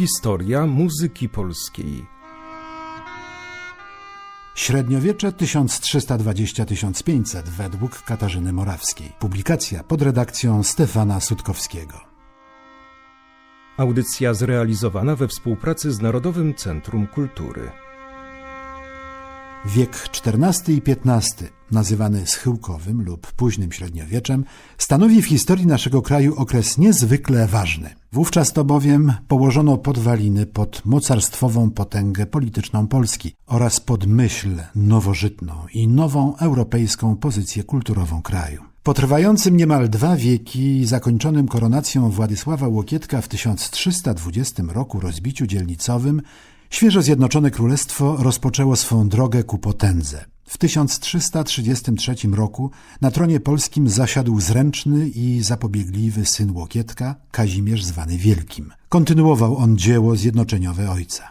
Historia muzyki polskiej. Średniowiecze 1320-1500 według Katarzyny Morawskiej. Publikacja pod redakcją Stefana Sutkowskiego. Audycja zrealizowana we współpracy z Narodowym Centrum Kultury. Wiek XIV i XV, nazywany schyłkowym lub późnym średniowieczem, stanowi w historii naszego kraju okres niezwykle ważny. Wówczas to bowiem położono podwaliny pod mocarstwową potęgę polityczną Polski oraz pod myśl nowożytną i nową europejską pozycję kulturową kraju. Po trwającym niemal dwa wieki zakończonym koronacją Władysława Łokietka w 1320 roku rozbiciu dzielnicowym Świeżo zjednoczone królestwo rozpoczęło swą drogę ku potędze. W 1333 roku na tronie polskim zasiadł zręczny i zapobiegliwy syn Łokietka, Kazimierz zwany Wielkim. Kontynuował on dzieło zjednoczeniowe ojca.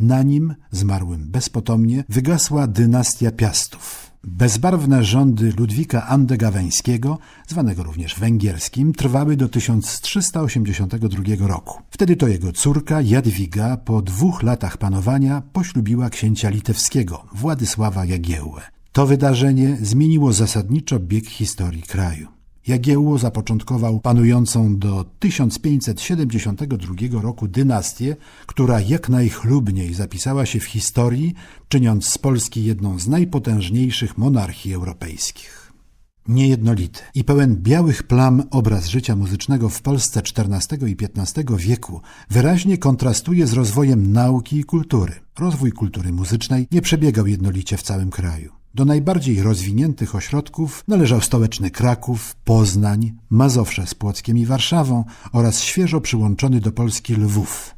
Na nim, zmarłym bezpotomnie, wygasła dynastia Piastów. Bezbarwne rządy Ludwika Andegaweńskiego, zwanego również węgierskim, trwały do 1382 roku. Wtedy to jego córka Jadwiga po dwóch latach panowania poślubiła księcia litewskiego, Władysława Jagiełłę. To wydarzenie zmieniło zasadniczo bieg historii kraju. Jagiełło zapoczątkował panującą do 1572 roku dynastię, która jak najchlubniej zapisała się w historii, czyniąc z Polski jedną z najpotężniejszych monarchii europejskich. Niejednolity i pełen białych plam obraz życia muzycznego w Polsce XIV i XV wieku wyraźnie kontrastuje z rozwojem nauki i kultury. Rozwój kultury muzycznej nie przebiegał jednolicie w całym kraju. Do najbardziej rozwiniętych ośrodków należał stołeczny Kraków, Poznań, Mazowsze z Płockiem i Warszawą oraz świeżo przyłączony do Polski Lwów.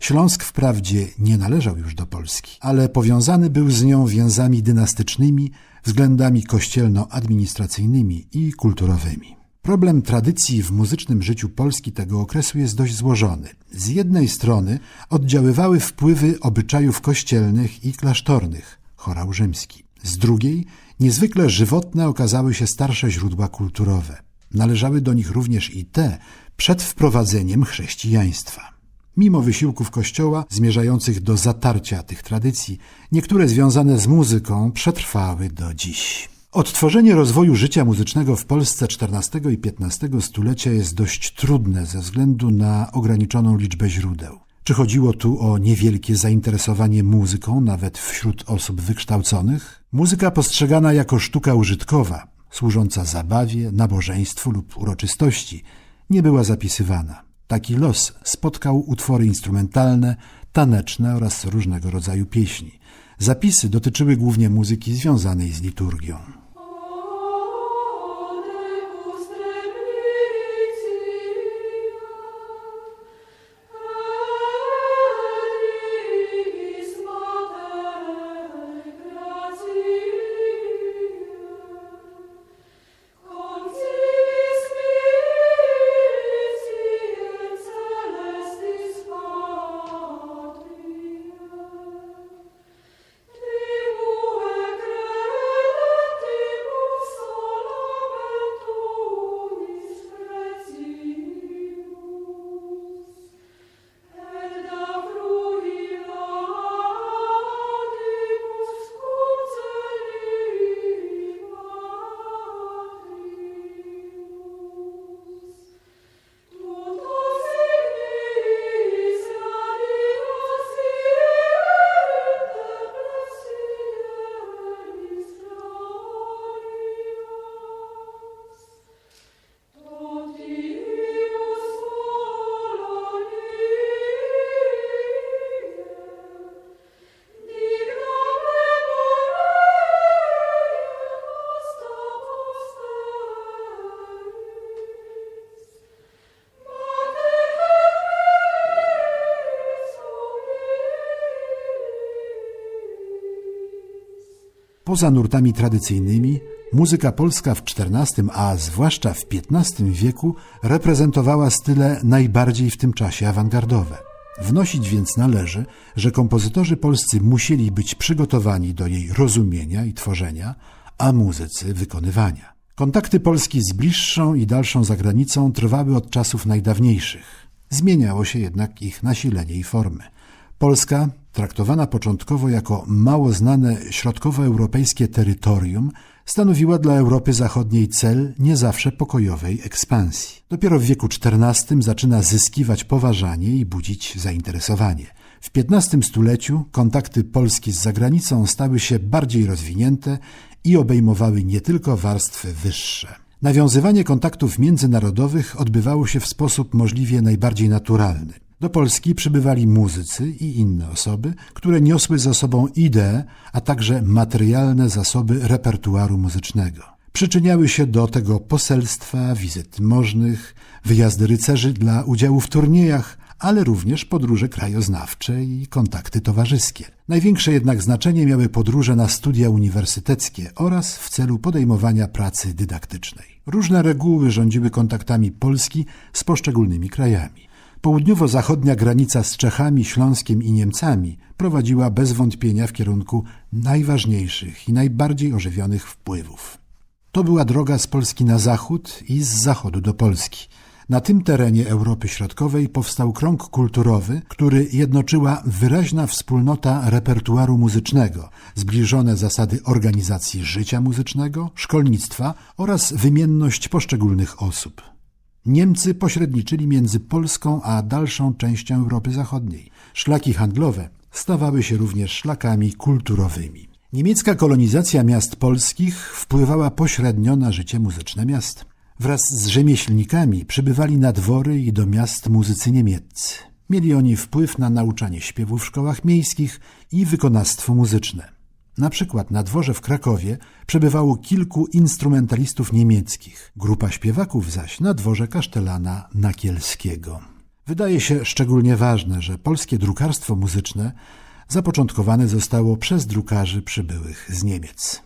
Śląsk wprawdzie nie należał już do Polski, ale powiązany był z nią więzami dynastycznymi, względami kościelno-administracyjnymi i kulturowymi. Problem tradycji w muzycznym życiu Polski tego okresu jest dość złożony. Z jednej strony oddziaływały wpływy obyczajów kościelnych i klasztornych, chorał rzymski. Z drugiej, niezwykle żywotne okazały się starsze źródła kulturowe. Należały do nich również i te przed wprowadzeniem chrześcijaństwa. Mimo wysiłków Kościoła zmierzających do zatarcia tych tradycji, niektóre związane z muzyką przetrwały do dziś. Odtworzenie rozwoju życia muzycznego w Polsce XIV i XV stulecia jest dość trudne ze względu na ograniczoną liczbę źródeł. Czy chodziło tu o niewielkie zainteresowanie muzyką, nawet wśród osób wykształconych? Muzyka postrzegana jako sztuka użytkowa, służąca zabawie, nabożeństwu lub uroczystości, nie była zapisywana. Taki los spotkał utwory instrumentalne, taneczne oraz różnego rodzaju pieśni. Zapisy dotyczyły głównie muzyki związanej z liturgią. Poza nurtami tradycyjnymi, muzyka polska w XIV, a zwłaszcza w XV wieku reprezentowała style najbardziej w tym czasie awangardowe. Wnosić więc należy, że kompozytorzy polscy musieli być przygotowani do jej rozumienia i tworzenia, a muzycy wykonywania. Kontakty Polski z bliższą i dalszą zagranicą trwały od czasów najdawniejszych. Zmieniało się jednak ich nasilenie i formy. Polska, traktowana początkowo jako mało znane środkowoeuropejskie terytorium, stanowiła dla Europy Zachodniej cel nie zawsze pokojowej ekspansji. Dopiero w wieku XIV zaczyna zyskiwać poważanie i budzić zainteresowanie. W XV stuleciu kontakty Polski z zagranicą stały się bardziej rozwinięte i obejmowały nie tylko warstwy wyższe. Nawiązywanie kontaktów międzynarodowych odbywało się w sposób możliwie najbardziej naturalny. Do Polski przybywali muzycy i inne osoby, które niosły ze sobą idee, a także materialne zasoby repertuaru muzycznego. Przyczyniały się do tego poselstwa, wizyty możnych, wyjazdy rycerzy dla udziału w turniejach, ale również podróże krajoznawcze i kontakty towarzyskie. Największe jednak znaczenie miały podróże na studia uniwersyteckie oraz w celu podejmowania pracy dydaktycznej. Różne reguły rządziły kontaktami Polski z poszczególnymi krajami. Południowo-zachodnia granica z Czechami, Śląskiem i Niemcami prowadziła bez wątpienia w kierunku najważniejszych i najbardziej ożywionych wpływów. To była droga z Polski na zachód i z zachodu do Polski. Na tym terenie Europy Środkowej powstał krąg kulturowy, który jednoczyła wyraźna wspólnota repertuaru muzycznego, zbliżone zasady organizacji życia muzycznego, szkolnictwa oraz wymienność poszczególnych osób. Niemcy pośredniczyli między Polską a dalszą częścią Europy Zachodniej. Szlaki handlowe stawały się również szlakami kulturowymi. Niemiecka kolonizacja miast polskich wpływała pośrednio na życie muzyczne miast. Wraz z rzemieślnikami przybywali na dwory i do miast muzycy niemieccy. Mieli oni wpływ na nauczanie śpiewu w szkołach miejskich i wykonawstwo muzyczne. Na przykład na dworze w Krakowie przebywało kilku instrumentalistów niemieckich, grupa śpiewaków zaś na dworze kasztelana Nakielskiego. Wydaje się szczególnie ważne, że polskie drukarstwo muzyczne zapoczątkowane zostało przez drukarzy przybyłych z Niemiec.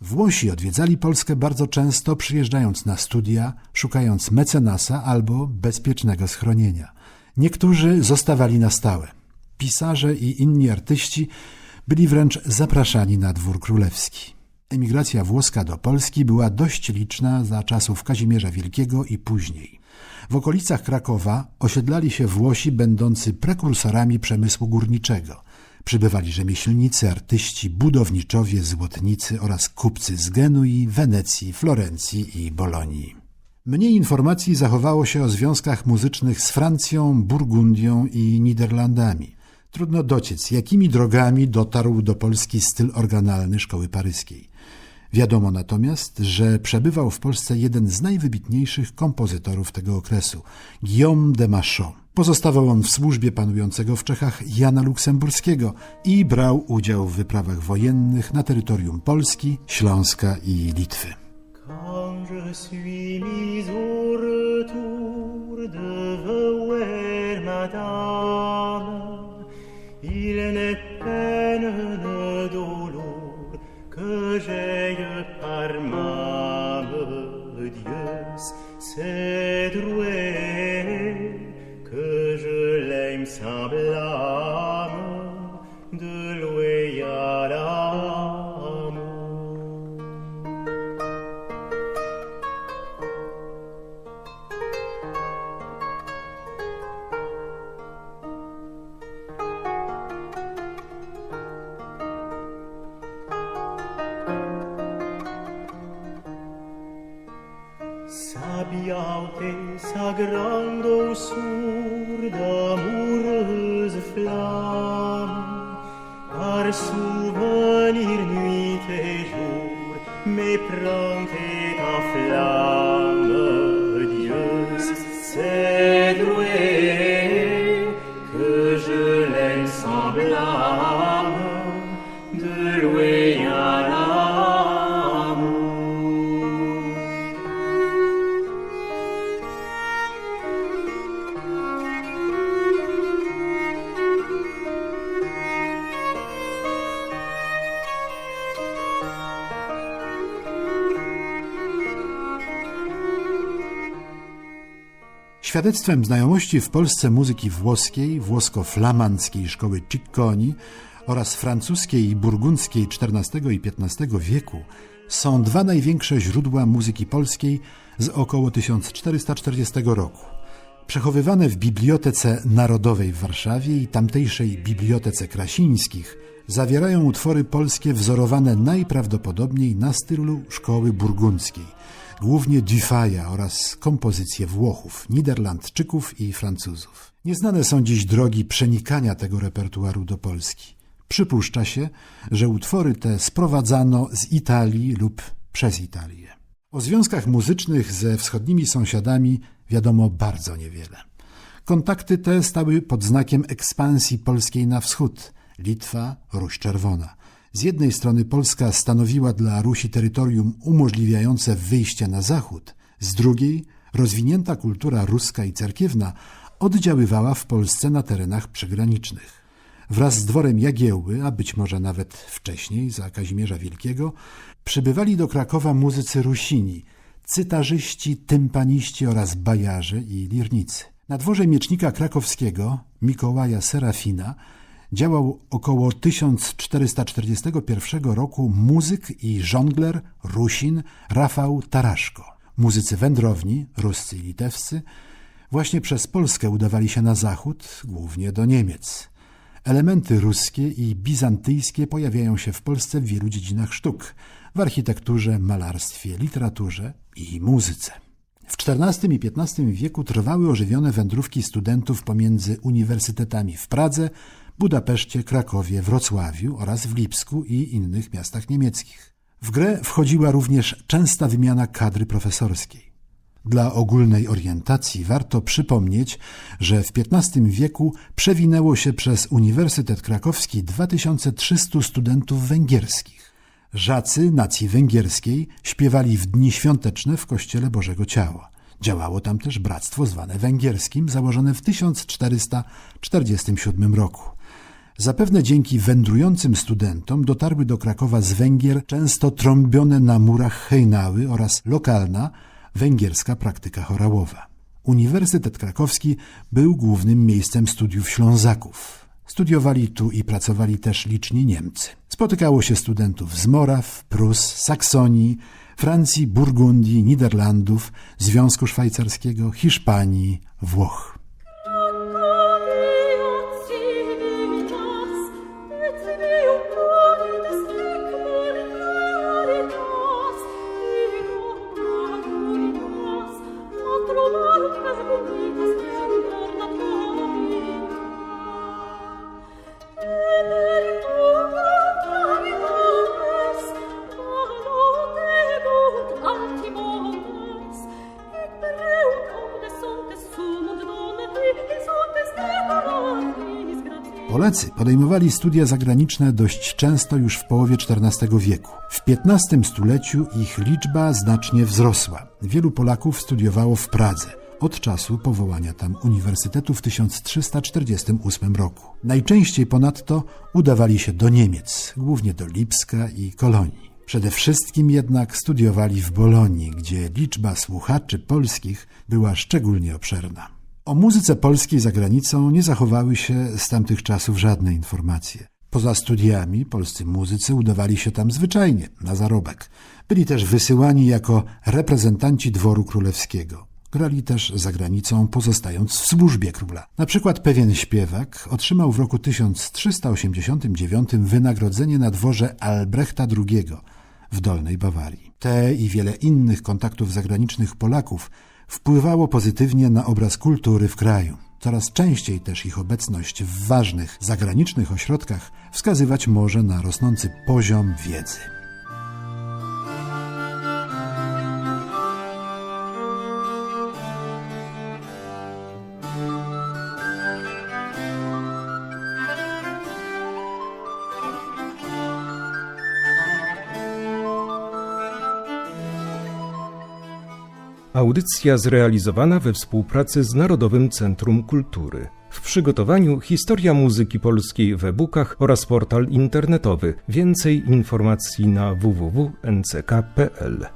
Włosi odwiedzali Polskę bardzo często, przyjeżdżając na studia, szukając mecenasa albo bezpiecznego schronienia. Niektórzy zostawali na stałe. Pisarze i inni artyści byli wręcz zapraszani na dwór królewski. Emigracja włoska do Polski była dość liczna za czasów Kazimierza Wielkiego i później. W okolicach Krakowa osiedlali się Włosi będący prekursorami przemysłu górniczego. Przybywali rzemieślnicy, artyści, budowniczowie, złotnicy oraz kupcy z Genui, Wenecji, Florencji i Bolonii. Mniej informacji zachowało się o związkach muzycznych z Francją, Burgundią i Niderlandami. Trudno dociec, jakimi drogami dotarł do Polski styl organalny szkoły paryskiej. Wiadomo natomiast, że przebywał w Polsce jeden z najwybitniejszych kompozytorów tego okresu, Guillaume de Machon. Pozostawał on w służbie panującego w Czechach Jana Luksemburskiego i brał udział w wyprawach wojennych na terytorium Polski, Śląska i Litwy. Quand les peines de dolor que j'ai par ma Dieu, c'est doué que je l'aime semblable. love. Świadectwem znajomości w Polsce muzyki włoskiej, włosko-flamandzkiej szkoły Cicconi oraz francuskiej i burgundzkiej XIV i XV wieku są dwa największe źródła muzyki polskiej z około 1440 roku. Przechowywane w Bibliotece Narodowej w Warszawie i tamtejszej Bibliotece Krasińskich zawierają utwory polskie wzorowane najprawdopodobniej na stylu szkoły burgundzkiej, głównie Dufaya oraz kompozycje Włochów, Niderlandczyków i Francuzów. Nieznane są dziś drogi przenikania tego repertuaru do Polski. Przypuszcza się, że utwory te sprowadzano z Italii lub przez Italię. O związkach muzycznych ze wschodnimi sąsiadami wiadomo bardzo niewiele. Kontakty te stały pod znakiem ekspansji polskiej na wschód Litwa, Ruś Czerwona. Z jednej strony Polska stanowiła dla Rusi terytorium umożliwiające wyjście na zachód, z drugiej rozwinięta kultura ruska i cerkiewna oddziaływała w Polsce na terenach przygranicznych. Wraz z dworem Jagiełły, a być może nawet wcześniej, za Kazimierza Wielkiego, przybywali do Krakowa muzycy rusini, cytarzyści, tympaniści oraz bajarze i lirnicy. Na dworze miecznika krakowskiego Mikołaja Serafina działał około 1441 roku muzyk i żongler Rusin Rafał Taraszko. Muzycy wędrowni, ruscy i litewscy, właśnie przez Polskę udawali się na zachód, głównie do Niemiec. Elementy ruskie i bizantyjskie pojawiają się w Polsce w wielu dziedzinach sztuk w architekturze, malarstwie, literaturze i muzyce. W XIV i XV wieku trwały ożywione wędrówki studentów pomiędzy uniwersytetami w Pradze, Budapeszcie, Krakowie, Wrocławiu oraz w Lipsku i innych miastach niemieckich. W grę wchodziła również częsta wymiana kadry profesorskiej. Dla ogólnej orientacji warto przypomnieć, że w XV wieku przewinęło się przez Uniwersytet Krakowski 2300 studentów węgierskich. Żacy nacji węgierskiej śpiewali w dni świąteczne w Kościele Bożego Ciała. Działało tam też bractwo zwane węgierskim, założone w 1447 roku. Zapewne dzięki wędrującym studentom dotarły do Krakowa z Węgier często trąbione na murach hejnały oraz lokalna, węgierska praktyka chorałowa. Uniwersytet Krakowski był głównym miejscem studiów Ślązaków. Studiowali tu i pracowali też liczni Niemcy. Spotykało się studentów z Moraw, Prus, Saksonii, Francji, Burgundii, Niderlandów, Związku Szwajcarskiego, Hiszpanii, Włoch. Polacy podejmowali studia zagraniczne dość często już w połowie XIV wieku. W XV stuleciu ich liczba znacznie wzrosła. Wielu Polaków studiowało w Pradze od czasu powołania tam uniwersytetu w 1348 roku. Najczęściej ponadto udawali się do Niemiec, głównie do Lipska i Kolonii. Przede wszystkim jednak studiowali w Bolonii, gdzie liczba słuchaczy polskich była szczególnie obszerna. O muzyce polskiej za granicą nie zachowały się z tamtych czasów żadne informacje. Poza studiami polscy muzycy udawali się tam zwyczajnie, na zarobek. Byli też wysyłani jako reprezentanci dworu królewskiego. Grali też za granicą, pozostając w służbie króla. Na przykład pewien śpiewak otrzymał w roku 1389 wynagrodzenie na dworze Albrechta II w Dolnej Bawarii. Te i wiele innych kontaktów zagranicznych Polaków wpływało pozytywnie na obraz kultury w kraju. Coraz częściej też ich obecność w ważnych zagranicznych ośrodkach wskazywać może na rosnący poziom wiedzy. Audycja zrealizowana we współpracy z Narodowym Centrum Kultury. W przygotowaniu historia muzyki polskiej w e-bookach oraz portal internetowy. Więcej informacji na www.nck.pl.